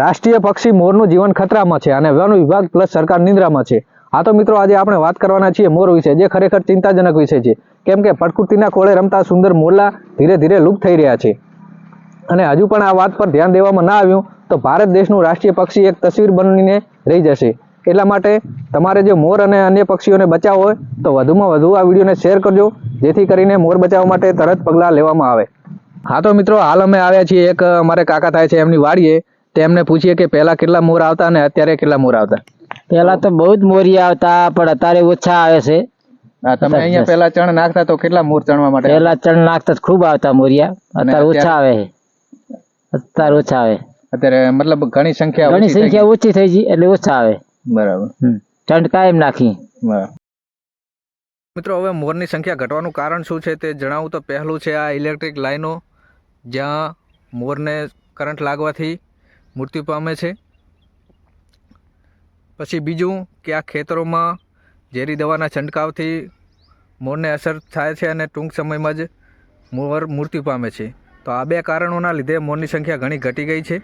રાષ્ટ્રીય પક્ષી મોરનું જીવન ખતરામાં છે અને વન વિભાગ પ્લસ સરકાર નિંદ્રામાં છે. આ તો મિત્રો, આજે આપણે વાત કરવાના છીએ મોર વિશે, જે ખરેખર ચિંતાજનક વિષય છે. કેમ કે પ્રકૃતિના ખોળે રમતા સુંદર મોરલા ધીરે ધીરે લુપ્ત થઈ રહ્યા છે. અને હજુ પણ આ વાત પર ધ્યાન દેવામાં ના આવ્યું, તો ભારત દેશનું રાષ્ટ્રીય પક્ષી એક તસવીર બનીને રહી જશે. એટલા માટે તમારે જે મોર અને અન્ય પક્ષીઓને બચાવવો હોય, તો વધુમાં વધુ આ વિડીયોને શેર કરજો, જેથી કરીને મોર બચાવવા માટે તરત પગલાં લેવામાં આવે. હા તો મિત્રો, હાલ અમે આવ્યા છીએ એક, અમારે કાકા થાય છે એમની વાડીએ. તેમને પૂછીએ કે પહેલા કેટલા મોર આવતા અને અત્યારે કેટલા મોર આવતા? પહેલા તો બહુ જ મોરિયા આવતા પણ અત્યારે ઓછા આવે છે. તમે અહીંયા પહેલા ચણ નાખતા તો કેટલા મોર ચણવા માટે પહેલા ચણ નાખતા ખૂબ આવતા મોરિયા. અત્યારે ઓછા આવે છે. અત્યારે ઓછા આવે. અત્યારે મતલબ ઘણી સંખ્યા ઘણી સંખ્યા ઓછી થઈ ગઈ એટલે ઓછા આવે. બરાબર. ચણ કાયમ નાખી મિત્રો હવે મોરની સંખ્યા ઘટવાનું કારણ શું છે તે જણાવું. તો પહેલું છે આ ઇલેક્ટ્રિક લાઈનો જ્યાં મોરને કરંટ લાગવાથી મૃત્યુ પામે છે. પછી બીજું કે આ ખેતરોમાં ઝેરી દવાના છંટકાવથી મોરને અસર થાય છે અને ટૂંક સમયમાં જ મોર મૃત્યુ પામે છે. તો આ બે કારણોના લીધે મોરની સંખ્યા ઘણી ઘટી ગઈ છે.